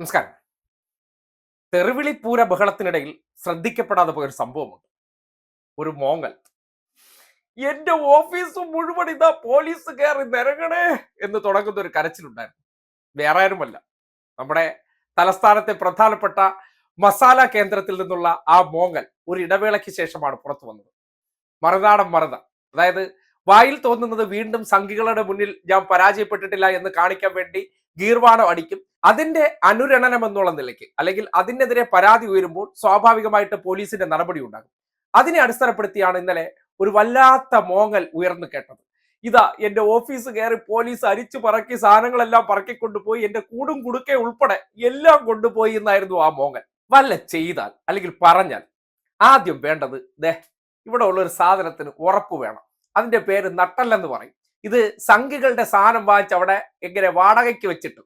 നമസ്കാരം. തെറിവിളിപ്പൂര ബഹളത്തിനിടയിൽ ശ്രദ്ധിക്കപ്പെടാതെ പോയൊരു സംഭവമുണ്ട്. ഒരു മോങ്ങൽ. എന്റെ ഓഫീസ് മുഴുവൻ ഇതാ പോലീസ് കയറി നിരങ്ങണേ എന്ന് തുടങ്ങുന്ന ഒരു കരച്ചിലുണ്ടായിരുന്നു. വേറെ ആരുമല്ല നമ്മുടെ തലസ്ഥാനത്തെ പ്രധാനപ്പെട്ട മസാല കേന്ദ്രത്തിൽ നിന്നുള്ള ആ മോങ്ങൽ ഒരു ഇടവേളയ്ക്ക് ശേഷമാണ് പുറത്തു വന്നത്. മറുനാടൻ മറുത. അതായത് വായിൽ തോന്നുന്നത് വീണ്ടും സംഘികളുടെ മുന്നിൽ ഞാൻ പരാജയപ്പെട്ടിട്ടില്ല എന്ന് കാണിക്കാൻ വേണ്ടി ഗീർവാണം അടിക്കും? അതിന്റെ അനുരണനം എന്നുള്ള നിലയ്ക്ക് അല്ലെങ്കിൽ അതിനെതിരെ പരാതി ഉയരുമ്പോൾ സ്വാഭാവികമായിട്ട് പോലീസിന്റെ നടപടി ഉണ്ടാകും. അതിനെ അടിസ്ഥാനപ്പെടുത്തിയാണ് ഇന്നലെ ഒരു വല്ലാത്ത മോങ്ങൽ ഉയർന്നു കേട്ടത്. ഇതാ എന്റെ ഓഫീസ് കയറി പോലീസ് അരിച്ചു പറക്കി സാധനങ്ങളെല്ലാം പറക്കിക്കൊണ്ടുപോയി എന്റെ കൂടും കുടുക്കെ ഉൾപ്പെടെ എല്ലാം കൊണ്ടുപോയി എന്നായിരുന്നു ആ മോങ്ങൽ. വല്ല ചെയ്താൽ അല്ലെങ്കിൽ പറഞ്ഞാൽ ആദ്യം വേണ്ടത് ദേ ഇവിടെ ഉള്ള ഒരു സാധനത്തിന് ഉറപ്പ് വേണം. അതിന്റെ പേര് നട്ടല്ലെന്ന് പറയും. ഇത് സംഘികളുടെ സാധനം വാങ്ങിച്ച് അവിടെ എങ്ങനെ വാടകയ്ക്ക് വെച്ചിട്ട്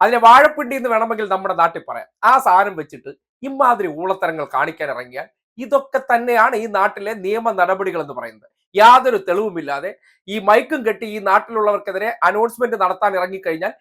അതിനെ വാഴപ്പിണ്ടി എന്ന് വേണമെങ്കിൽ നമ്മുടെ നാട്ടിൽ പറയാം. ആ സാധനം വെച്ചിട്ട് ഇമാതിരി ഊളത്തരങ്ങൾ കാണിക്കാൻ ഇറങ്ങിയാൽ ഇതൊക്കെ തന്നെയാണ് ഈ നാട്ടിലെ നിയമ നടപടികൾ എന്ന് പറയുന്നത്. യാതൊരു തെളിവുമില്ലാതെ ഈ മൈക്കും കെട്ടി ഈ നാട്ടിലുള്ളവർക്കെതിരെ അനൗൺസ്മെന്റ് നടത്താൻ ഇറങ്ങിക്കഴിഞ്ഞാൽ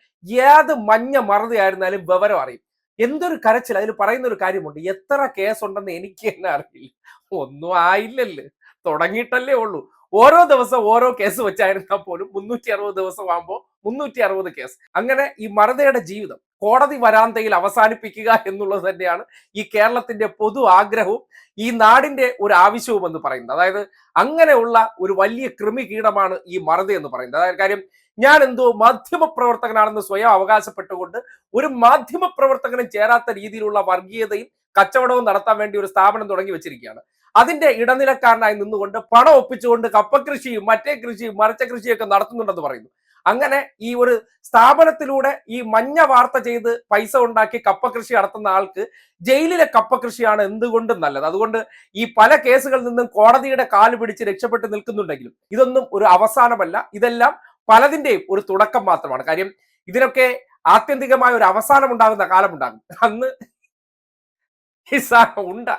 ഏത് മഞ്ഞ മറുതയായിരുന്നാലും വിവരം അറിയും. എന്തൊരു കരച്ചിൽ. അതിൽ പറയുന്ന ഒരു കാര്യമുണ്ട്. എത്ര കേസുണ്ടെന്ന് എനിക്ക് തന്നെ അറിയില്ല. ഒന്നും ആയില്ലല്ലേ. തുടങ്ങിയിട്ടല്ലേ ഉള്ളൂ. ഓരോ ദിവസം ഓരോ കേസ് വെച്ചായിരുന്നാൽ പോലും മുന്നൂറ്റി അറുപത് ദിവസം ആകുമ്പോൾ മുന്നൂറ്റി അറുപത് കേസ്. അങ്ങനെ ഈ മറുതയുടെ ജീവിതം കോടതി വരാന്തയിൽ അവസാനിപ്പിക്കുക എന്നുള്ളത് തന്നെയാണ് ഈ കേരളത്തിന്റെ പൊതു ആഗ്രഹവും ഈ നാടിന്റെ ഒരു ആവശ്യവും എന്ന് പറയുന്നത്. അതായത് അങ്ങനെയുള്ള ഒരു വലിയ കൃമി കീടമാണ് ഈ മറുത എന്ന് പറയുന്നത്. അതായത് കാര്യം ഞാൻ എന്തോ മാധ്യമ പ്രവർത്തകനാണെന്ന് സ്വയം അവകാശപ്പെട്ടുകൊണ്ട് ഒരു മാധ്യമ പ്രവർത്തകനും ചേരാത്ത രീതിയിലുള്ള വർഗീയതയും കച്ചവടവും നടത്താൻ വേണ്ടി ഒരു സ്ഥാപനം തുടങ്ങി വെച്ചിരിക്കുകയാണ്. അതിന്റെ ഇടനിലക്കാരനായി നിന്നുകൊണ്ട് പണം ഒപ്പിച്ചുകൊണ്ട് കപ്പകൃഷിയും മറ്റേ കൃഷിയും മരച്ച കൃഷിയൊക്കെ നടത്തുന്നുണ്ടെന്ന് പറയുന്നു. അങ്ങനെ ഈ ഒരു സ്ഥാപനത്തിലൂടെ ഈ മഞ്ഞ വാർത്ത ചെയ്ത് പൈസ ഉണ്ടാക്കി കപ്പ കൃഷി നടത്തുന്ന ആൾക്ക് ജയിലിലെ കപ്പ കൃഷിയാണ് എന്തുകൊണ്ടും നല്ലത്? അതുകൊണ്ട് ഈ പല കേസുകളിൽ നിന്നും കോടതിയുടെ കാൽ പിടിച്ച് രക്ഷപ്പെട്ട് നിൽക്കുന്നുണ്ടെങ്കിലും ഇതൊന്നും ഒരു അവസാനമല്ല. ഇതെല്ലാം പലതിന്റെയും ഒരു തുടക്കം മാത്രമാണ്. കാര്യം ഇതിനൊക്കെ ആത്യന്തികമായ ഒരു അവസാനം ഉണ്ടാകുന്ന കാലമുണ്ടാകും. അന്ന് ഈ ഉണ്ട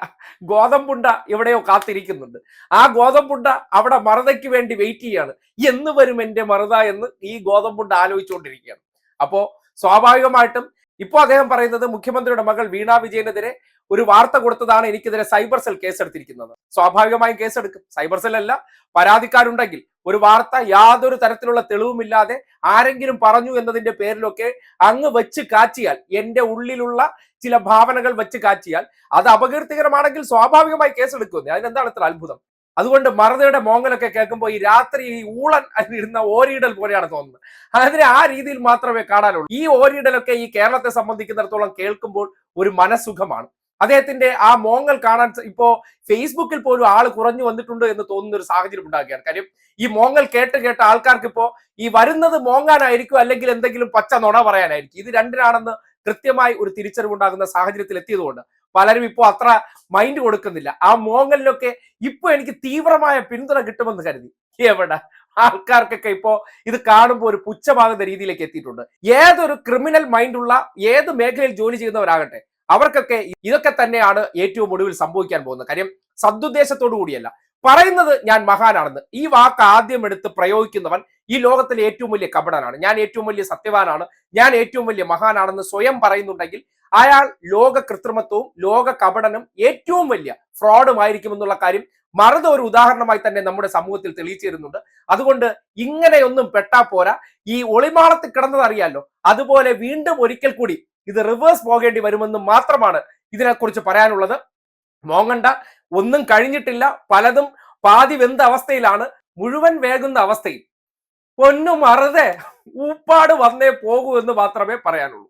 ഗോതമ്പുണ്ട എവിടെയോ കാത്തിരിക്കുന്നുണ്ട്. ആ ഗോതമ്പുണ്ട അവിടെ മറുതയ്ക്ക് വേണ്ടി വെയിറ്റ് ചെയ്യാണ്. എന്ന് വരും എന്റെ മറുത എന്ന് ഈ ഗോതമ്പുണ്ട ആലോചിച്ചുകൊണ്ടിരിക്കുകയാണ്. അപ്പോ സ്വാഭാവികമായിട്ടും ഇപ്പോൾ അദ്ദേഹം പറയുന്നത് മുഖ്യമന്ത്രിയുടെ മകൾ വീണ വിജയനെതിരെ ഒരു വാർത്ത കൊടുത്തതാണ് എനിക്കെതിരെ സൈബർ സെൽ കേസെടുത്തിരിക്കുന്നത്. സ്വാഭാവികമായും കേസെടുക്കും. സൈബർ സെൽ അല്ല പരാതിക്കാരുണ്ടെങ്കിൽ ഒരു വാർത്ത യാതൊരു തരത്തിലുള്ള തെളിവുമില്ലാതെ ആരെങ്കിലും പറഞ്ഞു എന്നതിന്റെ പേരിലൊക്കെ അങ്ങ് വെച്ച് കാച്ചിയാൽ എന്റെ ഉള്ളിലുള്ള ചില ഭാവനകൾ വെച്ച് കാച്ചിയാൽ അത് അപകീർത്തികരമാണെങ്കിൽ സ്വാഭാവികമായി കേസെടുക്കുന്നത് അതിനെന്താണ് ഇത്ര അത്ഭുതം? അതുകൊണ്ട് മറുതയുടെ മോങ്ങലൊക്കെ കേൾക്കുമ്പോൾ ഈ രാത്രി ഈ ഊളൻ ഇരുന്ന ഓരിയിടൽ പോലെയാണ് തോന്നുന്നത്. അതിനെ ആ രീതിയിൽ മാത്രമേ കാണാനുള്ളൂ. ഈ ഓരിയിടലൊക്കെ ഈ കേരളത്തെ സംബന്ധിക്കുന്നിടത്തോളം കേൾക്കുമ്പോൾ ഒരു മനസുഖമാണ് അദ്ദേഹത്തിന്റെ ആ മോങ്ങൽ കാണാൻ ഇപ്പോ ഫേസ്ബുക്കിൽ പോലും ആൾ കുറഞ്ഞു വന്നിട്ടുണ്ട് എന്ന് തോന്നുന്ന ഒരു സാഹചര്യം ഉണ്ടാക്കുകയാണ് കാര്യം ഈ മോങ്ങൽ കേട്ട് കേട്ട ആൾക്കാർക്ക് ഇപ്പോ ഈ വരുന്നത് മോങ്ങാനായിരിക്കും അല്ലെങ്കിൽ എന്തെങ്കിലും പച്ച നുണ പറയാനായിരിക്കും. ഇത് രണ്ടിനാണെന്ന് കൃത്യമായി ഒരു തിരിച്ചറിവുണ്ടാകുന്ന സാഹചര്യത്തിൽ എത്തിയതുകൊണ്ട് പലരും ഇപ്പോൾ അത്ര മൈൻഡ് കൊടുക്കുന്നില്ല. ആ മോങ്ങലിലൊക്കെ ഇപ്പൊ എനിക്ക് തീവ്രമായ പിന്തുണ കിട്ടുമെന്ന് കരുതി. എവിടെ? ആൾക്കാർക്കൊക്കെ ഇപ്പോ ഇത് കാണുമ്പോൾ ഒരു പുച്ഛമാകുന്ന രീതിയിലേക്ക് എത്തിയിട്ടുണ്ട്. ഏതൊരു ക്രിമിനൽ മൈൻഡുള്ള ഏത് മേഖലയിൽ ജോലി ചെയ്യുന്നവരാകട്ടെ അവർക്കൊക്കെ ഇതൊക്കെ തന്നെയാണ് ഏറ്റവും ഒടുവിൽ സംഭവിക്കാൻ പോകുന്നത്. കാര്യം സദുദ്ദേശത്തോടു കൂടിയല്ല. പറയുന്നത് ഞാൻ മഹാനാണെന്ന്. ഈ വാക്ക് ആദ്യം എടുത്ത് പ്രയോഗിക്കുന്നവൻ ഈ ലോകത്തിലെ ഏറ്റവും വലിയ കപടനാണ്. ഞാൻ ഏറ്റവും വലിയ സത്യവാനാണ്. ഞാൻ ഏറ്റവും വലിയ മഹാനാണെന്ന് സ്വയം പറയുന്നുണ്ടെങ്കിൽ അയാൾ ലോക കൃത്രിമത്വവും ലോക കപടനും ഏറ്റവും വലിയ ഫ്രോഡുമായിരിക്കും എന്നുള്ള കാര്യം മറുത ഒരു ഉദാഹരണമായി തന്നെ നമ്മുടെ സമൂഹത്തിൽ തെളിയിച്ചു തരുന്നുണ്ട് അതുകൊണ്ട് ഇങ്ങനെയൊന്നും പെട്ടാ പോരാ. ഈ ഒളിമാളത്തിൽ കിടന്നതറിയാലോ അതുപോലെ വീണ്ടും ഒരിക്കൽ കൂടി ഇത് റിവേഴ്സ് പോകേണ്ടി വരുമെന്ന് മാത്രമാണ് ഇതിനെക്കുറിച്ച് പറയാനുള്ളത്. മോങ്ങണ്ട ഒന്നും കഴിഞ്ഞിട്ടില്ല പലതും പാതി വെന്ത അവസ്ഥയിലാണ് മുഴുവൻ വേകുന്ന അവസ്ഥയിൽ. പൊന്നു മറുതെ ഊപ്പാട് വന്നേ പോകൂ എന്ന് മാത്രമേ പറയാനുള്ളൂ.